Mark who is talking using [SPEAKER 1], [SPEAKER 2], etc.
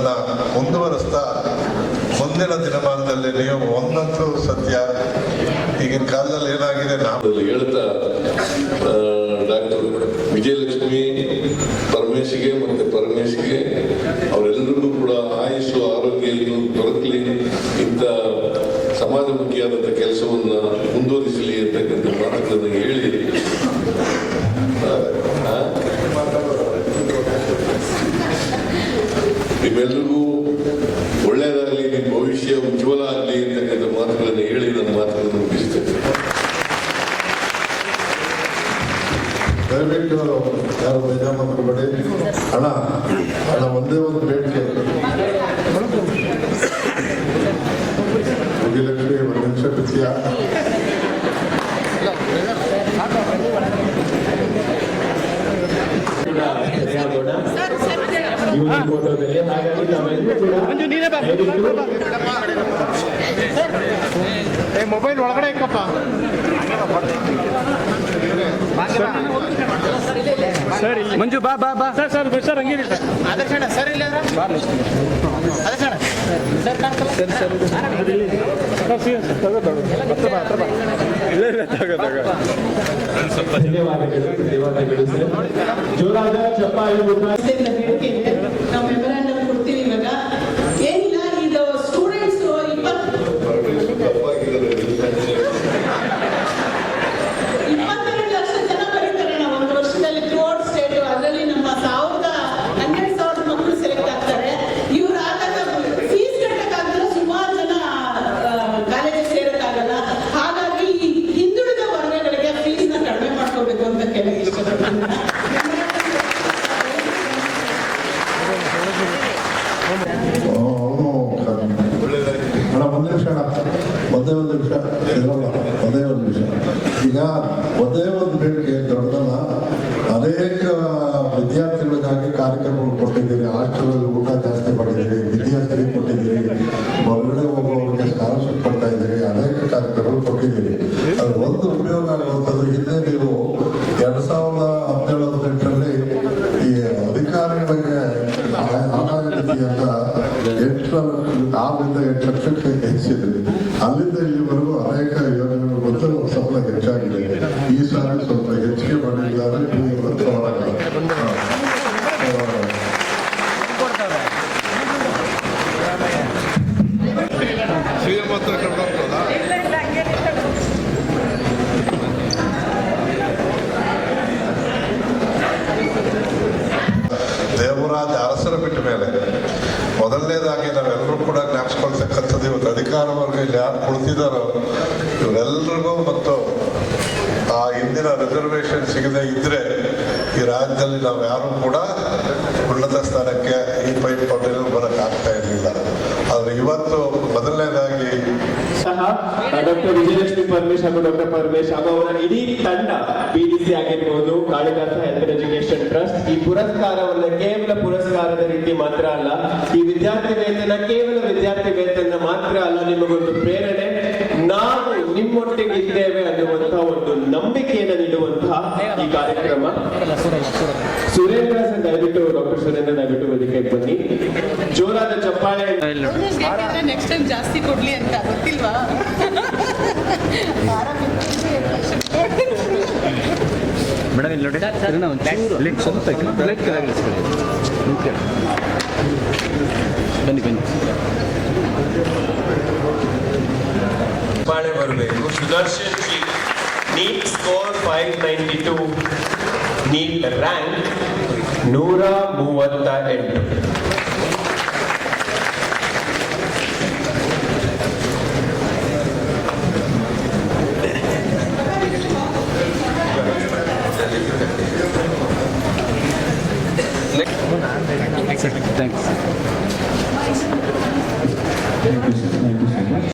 [SPEAKER 1] ಅದನ್ನ ಮುಂದುವರಿಸ್ತಾ ಮುಂದಿನ ದಿನಮಾನದಲ್ಲಿ ನೀವು ಒಂದಂತೂ ಸತ್ಯ ಈಗಿನ ಕಾಲದಲ್ಲಿ ಏನಾಗಿದೆ ನಾವು
[SPEAKER 2] ಹೇಳ್ತಾ ಡಾಕ್ಟರ್ ವಿಜಯಲಕ್ಷ್ಮಿ ಪರಮೇಶ್ಗೆ ಮತ್ತೆ ಪರಮೇಶ್ಗೆ ಅವರೆಲ್ಲರಿಗೂ ಕೂಡ ಆಯುಷು ಆರೋಗ್ಯ ದೊರಕಲಿ. ಇಂಥ ಸಮಾಜಮುಖಿಯಾದಂಥ ಕೆಲಸವನ್ನ ಮುಂದುವರಿಸಲಿ ಅಂತಕ್ಕಂಥ ಮಾತುಗಳನ್ನು ಹೇಳಿ ಆ, ನಿಮ್ಮೆಲ್ಲರಿಗೂ ಒಳ್ಳೆಯದಾಗಲಿ ನಿಮ್ಮ ಭವಿಷ್ಯ ಉಜ್ವಲ ಆಗಲಿ ಅಂತಕ್ಕಂಥ ಮಾತುಗಳನ್ನು ಹೇಳಿ ನನ್ನ ಮಾತುಗಳನ್ನು ಮುಗಿಸ್ತೇನೆ.
[SPEAKER 1] ದಯವಿಟ್ಟು ಯಾರು ಬೇಜಾರು ಮಾಡಬೇಡಿ ಅಣ್ಣ ಅಣ್ಣ, ಒಂದೇ ಒಂದು ಬೇಡಿಕೆ. ಮುಗಿಲಕ್ಷ್ಮಿ ಒಂದು ನಿಮಿಷ
[SPEAKER 3] ಕೂಡ ಸರಿಯಾಗೋಣ ಈ ಒಂದು ಫೋಟೋದಲ್ಲಿ ಹಾಗಾಗಿ ನಾವೆಲ್ಲರೂ ಕೂಡ ದಯವಿಟ್ಟು
[SPEAKER 4] ಮೊಬೈಲ್ ಒಳಗಡೆ ಇಕ್ಕಪ್ಪ. ಸರ್ ಮಂಜು ಬಾ ಬಾ ಬಾ. ಸರ್ ಸರ್ ಸರ್ ಹಂಗೇರಿ ಸರ್. ಸರ್ ಅಣ್ಣ ಸರ್ ಇಲ್ಲ ಸರ್ ಸರ್ ಸರ್. ಕಾಣ್ತಲ್ಲ ಸರ್ ಸರ್ ಹತ್ರ ಬಾ ಹತ್ರ ಬಾ. ಇಲ್ಲ ಇಲ್ಲ ತಗೋ ತಗೋ.
[SPEAKER 3] ಧನ್ಯವಾದಗಳು ಧನ್ಯವಾದಗಳು ಸರ್. ಜೋರಾದ ಚಪ್ಪಾಳೆ ಮುಖಾಂತರ
[SPEAKER 5] ಅಂತ ಬೇಡಿಕೆ ಇದೆ ನಾವು ಮೆಮೊರಾಂಡಮ್ ಕೊಡ್ತೀವಿ ಇವಾಗ ಏನಿಲ್ಲ ಇದು ಸ್ಟೂಡೆಂಟ್ಸ್ ಇಪ್ಪತ್ತು ಇಪ್ಪತ್ತೆರಡು ಲಕ್ಷ ಜನ ಬರೀತಾರೆ. ನಾವು ಒಂದು ವರ್ಷದಲ್ಲಿ ಥ್ರೂಔಟ್ ಸ್ಟೇಟ್ ಅದರಲ್ಲಿ ನಮ್ಮ ಸಾವಿರದ ಹನ್ನೆರಡು ಸಾವಿರದ ಮಕ್ಕಳು ಸೆಲೆಕ್ಟ್ ಆಗ್ತಾರೆ. ಇವ್ರು ಆದಾಗ ಫೀಸ್ ಕಟ್ಟಕ್ಕಾಗಲ್ಲ, ಸುಮಾರು ಜನ ಕಾಲೇಜಿಗೆ ಸೇರಕ್ಕಾಗಲ್ಲ. ಹಾಗಾಗಿ ಹಿಂದುಳಿದ ವರ್ಗಗಳಿಗೆ ಫೀಸ್ನ ಕಡಿಮೆ ಮಾಡ್ಕೊಬೇಕು ಅಂತ ಕೇಳಿ
[SPEAKER 1] ಈಗ ಒಂದೇ ಒಂದು ಬೇಡಿಕೆ ದೊಡ್ಡದಲ್ಲ ಅನೇಕ ವಿದ್ಯಾರ್ಥಿಗಳಿಗಾಗಿ ಕಾರ್ಯಕ್ರಮಗಳು ಕೊಟ್ಟಿದ್ದೀರಿ ಹಾಸ್ಟೆಲ್ ಊಟ ಜಾಸ್ತಿ ಮಾಡಿದ್ದೀರಿ ವಿದ್ಯಾರ್ಥಿಗಳಿಗೆ ಕೊಟ್ಟಿದ್ದೀರಿ ಹೊರಗಡೆ ಹೋಗುವವರಿಗೆ ಸ್ಕಾಲರ್ಶಿಪ್ ಕೊಡ್ತಾ ಇದ್ದೀರಿ, ಅನೇಕ ಕಾರ್ಯಕ್ರಮಗಳು ಕೊಟ್ಟಿದ್ದೀರಿ. ಅದು ಒಂದು ಉಪಯೋಗ ಆಗುವಂಥದ್ದು, ಹಿಂದೆ ನೀವು ಎರಡು ಸಾವಿರದ ಹದಿನೇಳು ಹದಿನೆಂಟರಲ್ಲಿ ಈ ಅಧಿಕಾರಿಗಳಿಗೆ ಆದಾಯ ಅಂತ ಎಂಟು ಆರರಿಂದ ಎಂಟು ಲಕ್ಷಕ್ಕೆ ಹೆಚ್ಚಿದ್ರಿ ಯಾರು ಕುಳಿತಿದ್ದಾರೋ? ಇವರೆಲ್ಲರಿಗೂ ಮತ್ತು ಆ ಹಿಂದಿನ ರಿಸರ್ವೇಷನ್ ಸಿಗದೆ ಇದ್ರೆ ಈ ರಾಜ್ಯದಲ್ಲಿ ನಾವು ಯಾರು ಕೂಡ ಉನ್ನತ ಸ್ಥಾನಕ್ಕೆ ಈ ಪೈಪ್ ಕೊಟ್ಟಿರೋ ಬರಕ್ಕೆ ಆಗ್ತಾ ಇರಲಿಲ್ಲ. ಆದ್ರೆ ಇವತ್ತು ಮೊದಲನೇದಾಗಿ
[SPEAKER 3] ಡಾಕ್ಟರ್ ವಿಜಯಲಕ್ಷ್ಮಿ ಪರಮೇಶ್ ಹಾಗೂ ಡಾಕ್ಟರ್ ಪರಮೇಶ್ ಹಾಗೂ ಅವರ ಇಡೀ ತಂಡ ಬಿಡಿಸಿ ಆಗಿರ್ಬೋದು, ಕಾಳಿದಾಸ ಹೆಲ್ತ್ ಎಜುಕೇಶನ್ ಟ್ರಸ್ಟ್ ಈ ಪುರಸ್ಕಾರವನ್ನ ಕೇವಲ ಪುರಸ್ಕಾರದ ರೀತಿ ಮಾತ್ರ ಅಲ್ಲ, ಈ ವಿದ್ಯಾರ್ಥಿ ವೇತನ ಕೇವಲ ವಿದ್ಯಾರ್ಥಿ ವೇತನ ಮಾತ್ರ ಅಲ್ಲ, ನಿಮಗೊಂದು ಪ್ರೇರಣೆ ನಿಮ್ಮೊಟ್ಟಿಗೆ ಇದ್ದೇವೆ ಅನ್ನುವಂತಹ ಒಂದು ನಂಬಿಕೆಯನ್ನು ನೀಡುವಂತಹ ಈ ಕಾರ್ಯಕ್ರಮ. ಸುರೇಂದ್ರ ಸರ್ ದಯವಿಟ್ಟು ಡಾಕ್ಟರ್ ಸುರೇಂದ್ರ ದಯವಿಟ್ಟು ವೇದಿಕೆಗೆ ಬನ್ನಿ. ಜೋರಾದ ಚಪ್ಪಾಳೆ.
[SPEAKER 5] ನೆಕ್ಸ್ಟ್ ಟೈಮ್ ಜಾಸ್ತಿ ಕೊಡ್ಲಿ ಅಂತ ಗೊತ್ತಿಲ್ವಾ?
[SPEAKER 4] ಮೇಡಮ್ ಇಲ್ಲಿ ನೋಡಿ. ಸ್ವಲ್ಪ ಲೈಟ್ ಕೆಳಗೆ ಇಳಿಸ್ಕೊಳ್ಳಿ.
[SPEAKER 3] ಬರಬೇಕು Sudarshan ji NEET score five ninety two NEET rank ನೂರ ಮೂವತ್ತ ಎಂಟು
[SPEAKER 4] ಥ್ಯಾಂಕ್ಸ್